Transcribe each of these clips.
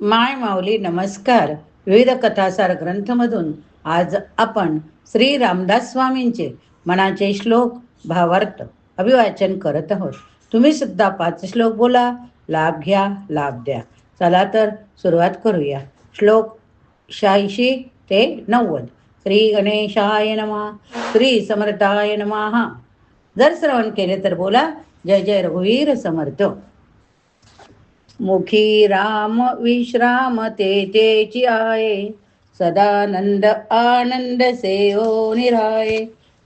माय माऊली नमस्कार. विविध कथासार ग्रंथमधून आज आपण श्री रामदास स्वामींचे मनाचे श्लोक भावार्थ अभिवाचन करत आहोत. तुम्ही सुद्धा पाच श्लोक बोला लाभ घ्या लाभ द्या. चला तर सुरुवात करूया. श्लोक शहाऐंशी ते नव्वद. श्री गणेशाय नमा श्री समर्थाय नमा. जर श्रवण केले तर बोला जय जय रघुवीर समर्थ. मुखी राम विश्राम तेजेची आहे. सदानंद आनंद सेओ निराय.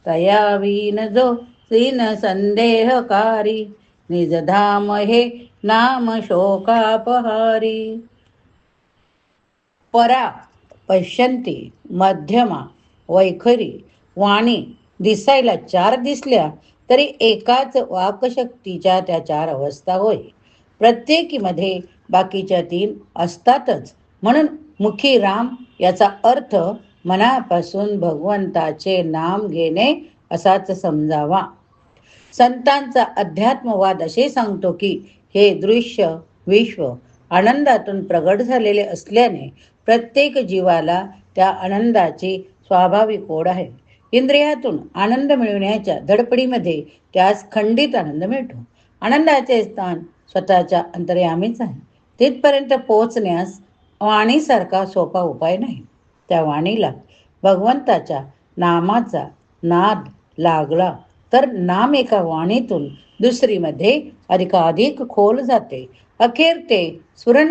तया विन जो सीन संदेहकारी. निज धाम हे नाम शोकापहारी. परा पश्यंती मध्यमा वैखरी वाणी दिसायला चार दिसल्या तरी एकाच वाकशक्तीच्या त्या चार अवस्था होय. प्रत्येकीमध्ये बाकीच्या तीन असतातच. म्हणून मुखी राम याचा अर्थ मनापासून भगवंताचे नाम घेणे असाच समजावा. संतांचा अध्यात्मवाद असे सांगतो की हे दृश्य विश्व आनंदातून प्रगट झालेले असल्याने प्रत्येक जीवाला त्या आनंदाची स्वाभाविक ओढ आहे. इंद्रियातून आनंद मिळवण्याच्या धडपडीमध्ये त्यास खंडित आनंद मिळतो. आनंदाचे स्थान स्वतःच्या अंतर्यामीच आहे. तिथपर्यंत पोहोचण्यास वाणीसारखा सोपा उपाय नाही. त्या वाणीला भगवंताच्या नामाचा नाद लागला तर नाम एका वाणीतून दुसरीमध्ये अधिकाधिक खोल जाते. अखेर ते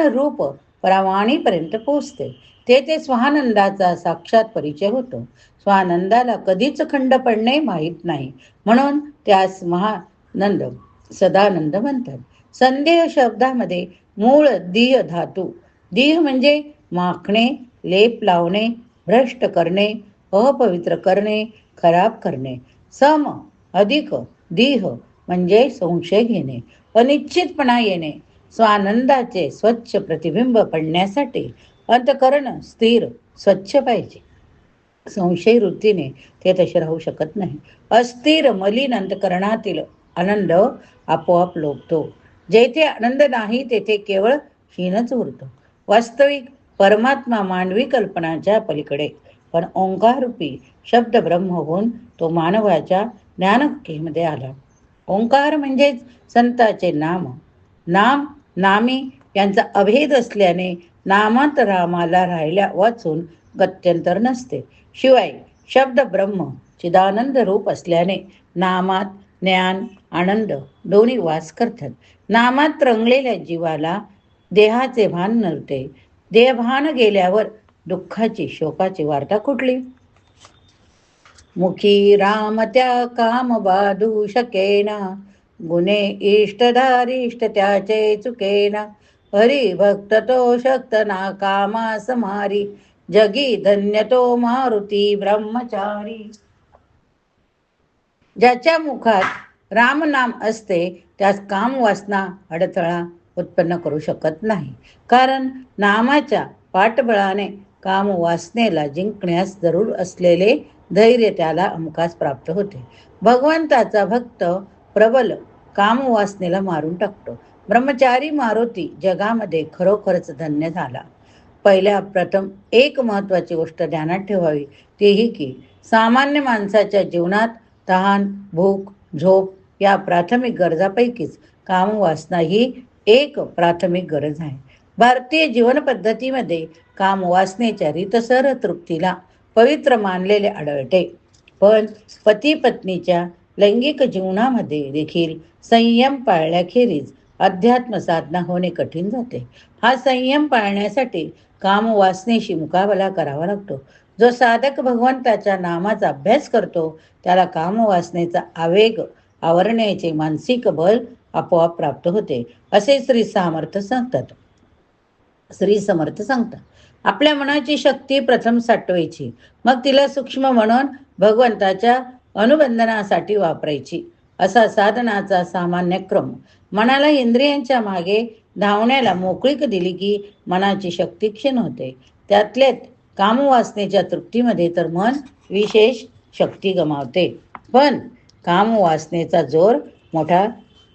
रूप परावाणीपर्यंत पोचते ते ते स्वानंदाचा साक्षात परिचय होतो. स्वानंदाला कधीच खंड पडणे माहीत नाही. म्हणून त्यास महानंद सदानंद म्हणतात. संदेह शब्दामध्ये मूळ दीह धातू. दीह म्हणजे माखणे लेप लावणे भ्रष्ट करणे अपवित्र करणे खराब करणे. सम अधिक दीह म्हणजे संशय घेणे अनिश्चितपणा येणे स्वानंदाचे स्वच्छ प्रतिबिंब पडण्यासाठी अंतकरण स्थिर स्वच्छ पाहिजे. संशय वृत्तीने ते तसे राहू शकत नाही. अस्थिर मलिन अंतकरणातील आनंद आपोआप लोभतो जेथे आनंद नाही तेथे केवळ हीनच उरतो. वास्तविक परमात्मा मानवी कल्पनाच्या पलीकडे. पण ओंकाररूपी शब्द ब्रह्म होऊन तो मानवाच्या ज्ञानकेमध्ये आला. ओंकार म्हणजेच संताचे नाम. नाम नामी यांचा अभेद असल्याने नामात रामाला राहिल्या वाचून गत्यंतर नसते. शिवाय शब्द ब्रह्म चिदानंद रूप असल्याने नामात ज्ञान आनंद दोन्ही वास करतात. नामात रंगलेल्या जीवाला देहाचे भान नव्हते. देहभान गेल्यावर दुःखाची शोकाची वार्ता कुठली? मुखी राम त्या काम बाधू शकेना. गुणे इष्टधारिष्ट त्याचे चुकेना. हरी भक्त तो शक्त ना कामा समारी. जगी धन्य तो मारुती ब्रह्मचारी. ज्याच्या मुखात रामनाम असते त्यास काम वासना अडथळा उत्पन्न करू शकत नाही. कारण नामाच्या पाठबळाने काम वासनेला जिंकण्यास जरूर असलेले धैर्य त्याला अमकास प्राप्त होते. भगवंताचा भक्त प्रबल कामवासनेला मारून टाकतो. ब्रह्मचारी मारुती जगामध्ये खरोखरच धन्य झाला. पहिल्या प्रथम एक महत्वाची गोष्ट ध्यानात ठेवावी तीही की सामान्य माणसाच्या जीवनात तहान भूक झोप या प्राथमिक गरजापैकीच कामवासना ही एक प्राथमिक गरज आहे. भारतीय जीवनपद्धतीमध्ये काम कामवासनेच्या रीतसर तृप्तीला पवित्र मानलेले आढळते. पण पती पत्नीच्या लैंगिक जीवनामध्ये देखील संयम पाळल्याखेरीज अध्यात्म साधना होणे कठीण जाते. हा संयम पाळण्यासाठी कामवासनेशी मुकाबला करावा लागतो. जो साधक भगवंताच्या नामाचा अभ्यास करतो त्याला कामवासनेचा आवेग आवरण्याचे मानसिक बल आपोआप प्राप्त होते असे श्री सामर्थ सांगतात. श्री समर्थ सांगतात आपल्या मनाची शक्ती प्रथम साठवायची मग तिला सूक्ष्म म्हणून भगवंताच्या अनुबंधनासाठी वापरायची असा साधनाचा सामान्य क्रम. मनाला इंद्रियांच्या मागे धावण्याला मोकळीक दिली की मनाची शक्ती क्षीण होते. त्यातल्यात कामवासनेच्या तृप्तीमध्ये तर मन विशेष शक्ती गमावते. पण कामवासनेचा जोर मोठा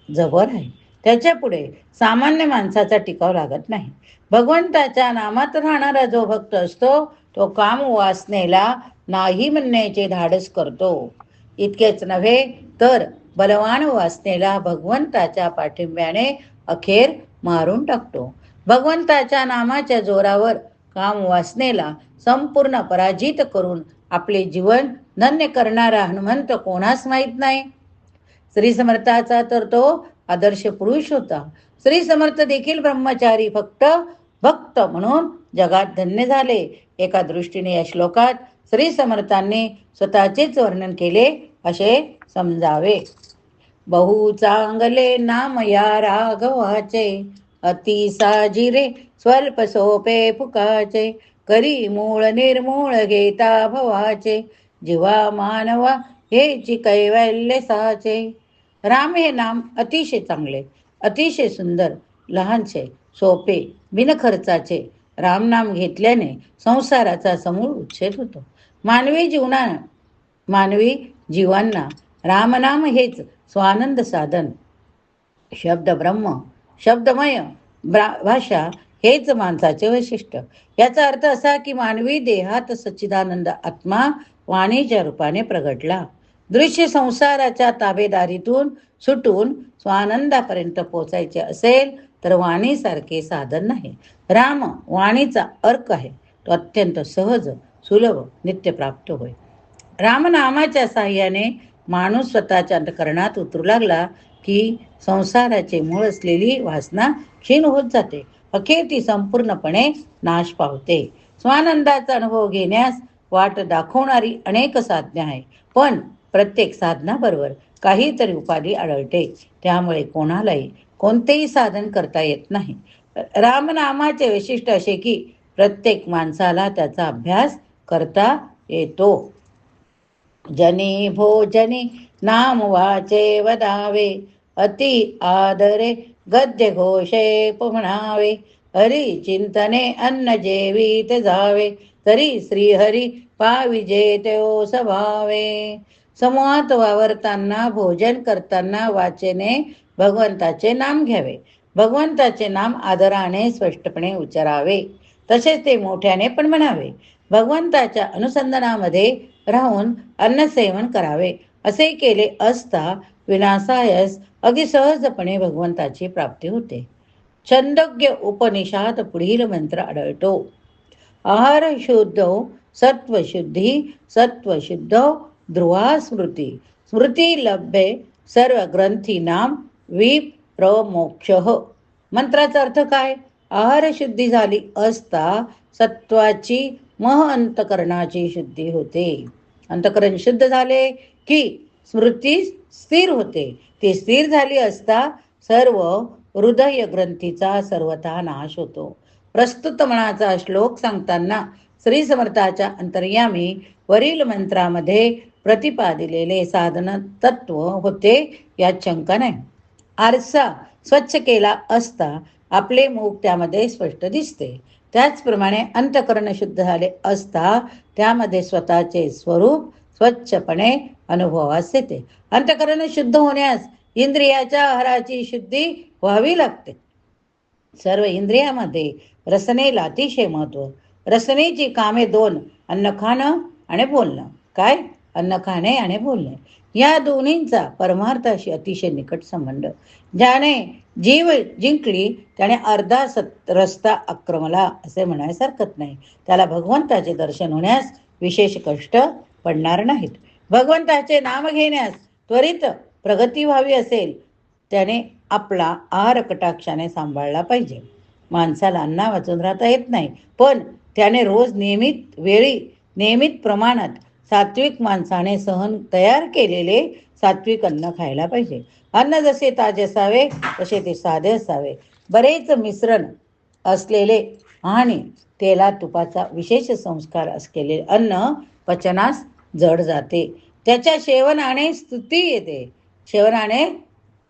जबर आहे. त्याच्या पुढे सामान्य माणसाचा टिकाव लागत नाही. भगवंताच्या नामात राहणारा जो भक्त असतो तो काम वासनेला नाही म्हणण्याचे धाडस करतो. इतकेच नव्हे तर बलवान वासनेला भगवंताच्या पाठिंब्याने अखेर मारून टाकतो. भगवंताच्या नामाच्या जोरावर काम वासनेला संपूर्ण पराजित करून आपले जीवन धन्य करणारा हनुमंत कोणास माहीत नाही? श्री समर्थाचा तर तो आदर्श पुरुष होता. श्री समर्थ देखील ब्रह्मचारी फक्त भक्त म्हणून जगात धन्य झाले. एका दृष्टीने या श्लोकात श्री समर्थांनी स्वतःचेच वर्णन केले असे समजावे. बहु चांगले नाम या राघवाचे. अति साजिरे स्वल्प सोपे फुकाचे करी मूळ निर्मूळ घेता भवाचे जीवा मानवा हेची कैवल्य साचे. राम हे नाम अतिशय चांगले अतिशय सुंदर लहानसे सोपे बिनखर्चाचे. रामनाम घेतल्याने संसाराचा समूळ उच्छेद होतो. मानवी जीवना मानवी जीवांना रामनाम हेच स्वानंद साधन. शब्द ब्रह्म शब्दमय ब्रा- भाषा हेच माणसाचे वैशिष्ट्य. याचा अर्थ असा की मानवी देहात सच्चिदानंद आत्मा वाणीच्या रूपाने प्रगटला. दृश्य संसाराच्या ताबेदारीतून सुटून स्वानंदापर्यंत पोचायचे असेल तर वाणीसारखे साधन नाही. राम वाणीचा अर्क आहे. तो अत्यंत सहज सुलभ नित्यप्राप्त होय. रामनामाच्या साह्याने माणूस स्वतःच्या अंतकरणात उतरू लागला की संसाराचे मूळ असलेली वासना क्षीण होत जाते. अखेर ती संपूर्णपणे नाश पावते. स्वानंदाचा अनुभव घेण्यास वाट दाखवणारी अनेक साधने आहे पण प्रत्येक साधनाबरोबर काहीतरी उपाधी आढळते. त्यामुळे कोणालाही कोणतेही साधन करता येत नाही. रामनामाचे वैशिष्ट्य असे की प्रत्येक माणसाला त्याचा अभ्यास करता येतो. जनी भोजनी नाम वाचे वदावे अति आदरे गद्य घोषे म्हणावे हरी चिंतने अन्न जेवीत जावे तरी श्रीहरी पाविजे त्यो सभावे। समूहात वावरताना भोजन करताना वाचेने भगवंताचे नाम घ्यावे. भगवंताचे नाम आदराने स्पष्टपणे उच्चारावे. तसेच ते मोठ्याने पण म्हणावे. भगवंताच्या अनुसंधानामध्ये राहून अन्नसेवन करावे. असे केले असता विनासायस अगदी सहजपणे भगवंताची प्राप्ती होते. छंदोग्य उपनिषाद पुढील मंत्र आढळतो. आहार शुद्ध सत्वशुद्धी सत्वशुद्ध ध्रुवा स्मृती. स्मृती लभ्ये सर्व ग्रंथी नाम विप प्रमोक्ष मंत्राचा अर्थ काय? आहार शुद्धी झाली असता सत्वाची मह अंतकरणाची शुद्धी होते. अंतकरण शुद्ध झाले की स्मृती स्थिर होते. ती स्थिर झाली असता सर्व हृदय ग्रंथीचा सर्वथा नाश होतो. प्रस्तुत मनाचा श्लोक सांगताना श्री समर्थाच्या अंतर्यामी वरील मंत्रामध्ये प्रतिपादिलेले साधन तत्व होते. यात शंका नाही. आरसा स्वच्छ केला असता आपले मुख त्यामध्ये स्पष्ट दिसते. त्याचप्रमाणे अंतकरण शुद्ध झाले असता त्यामध्ये स्वतःचे स्वरूप स्वच्छपणे अनुभवास येते. अंतकरण शुद्ध होण्यास इंद्रियाच्या आहाराची शुद्धी व्हावी लागते. सर्व इंद्रियामध्ये रसनेला अतिशय महत्त्व रसनेची कामे दोन अन्न खाणं आणि बोलणं. काय? अन्न खाणे आणि बोलणे. या दोन्हींचा परमार्थाशी अतिशय निकट संबंध. ज्याने जीव जिंकली त्याने अर्धा सत रस्ता आक्रमला असे म्हणायस हरकत नाही. त्याला भगवंताचे दर्शन होण्यास विशेष कष्ट पडणार नाहीत. भगवंताचे नाम घेण्यास त्वरित प्रगती व्हावी असेल त्याने आपला आहार कटाक्षाने सांभाळला पाहिजे. माणसाला अन्ना वाचून राहता येत नाही पण त्याने रोज नियमित वेळी नियमित प्रमाणात सात्विक माणसाने सहन तयार केलेले सात्विक अन्न खायला पाहिजे. अन्न जसे ताजे असावे तसे ते साधे असावे. बरेच मिश्रण असलेले आणि तेला तुपाचा विशेष संस्कार असलेले अन्न पचनास जड जाते. त्याच्या सेवनाने स्तुती येते. सेवनाने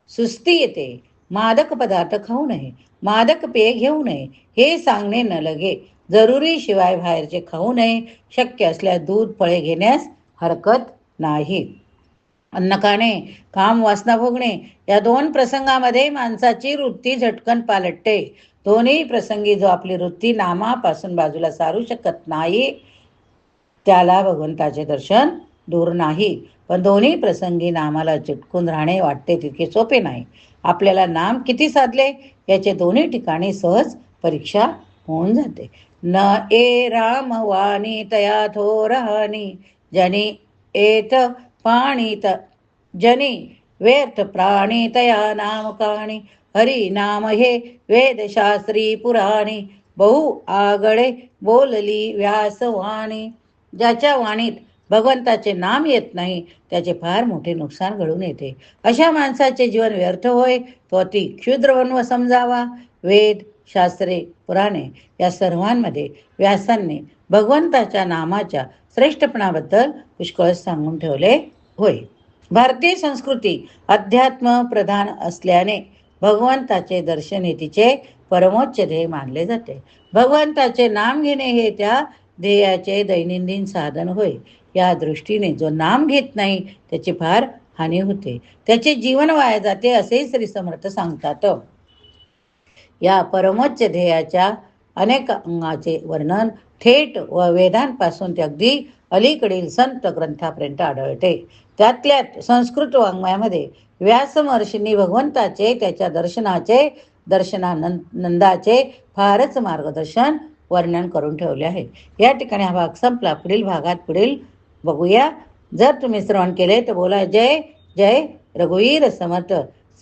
सुस्ती येते. मादक पदार्थ खाऊ नये. मादक पेय घेऊ नये. हे सांगणे न लगे. जरुरी शिवाय बाहेरचे खाऊ नये. शक्य असल्यास दूध फळे घेण्यास हरकत नाही. अन्न खाणे काम वासना भोगणे या दोन प्रसंगामध्ये माणसाची वृत्ती झटकन पालटते. दोन्ही प्रसंगी जो आपली वृत्ती नामापासून बाजूला सारू शकत नाही त्याला भगवंताचे दर्शन दूर नाही. पण दोन्ही प्रसंगी नामाला चिटकून राहणे वाटते तितके सोपे नाही. आपल्याला नाम किती साधले याचे दोन्ही ठिकाणी सहज परीक्षा होऊन जाते. न ए राम तया थोरहानी जनी एत पाणीत जनी व्यर्थ प्राणी तया नाम हरी नाम हे वेदशास्त्री पुराणी बहु आगळे बोलली व्यासवाणी। ज्याच्या वाणीत भगवंताचे नाम येत नाही त्याचे फार मोठे नुकसान घडून येते। अशा माणसाचे जीवन व्यर्थ होय तो अति क्षुद्र बनव समजावा। वेद शास्त्रे पुराणे या सर्वांमध्ये व्यासांनी भगवंताच्या नामाच्या श्रेष्ठपणाबद्दल पुष्कळ सांगून ठेवले होय. भारतीय संस्कृती अध्यात्म प्रधान असल्याने भगवंताचे दर्शन हे तिचे परमोच्च ध्येय मानले जाते. भगवंताचे नाम घेणे हे त्या ध्येयाचे दैनंदिन साधन होय. या दृष्टीने जो नाम घेत नाही त्याची फार हानी होते. त्याचे जीवन वाया जाते असेही श्री समर्थ सांगतात. या परमोच्च ध्येयाच्या अनेक अंगाचे वर्णन थेट व वेदांपासून ते अगदी अलीकडील संत ग्रंथापर्यंत आढळते. त्यातल्यात संस्कृत वाङ्मयामध्ये व्यास महर्षींनी भगवंताचे त्याच्या दर्शनाचे दर्शनानंदाचे फारच मार्गदर्शन वर्णन करून ठेवले आहे. या ठिकाणी हा भाग संपला. पुढील भागात पुढील बघूया. जर तुम्ही श्रवण केले तर बोला. जय जय रघुवीर समर्थ.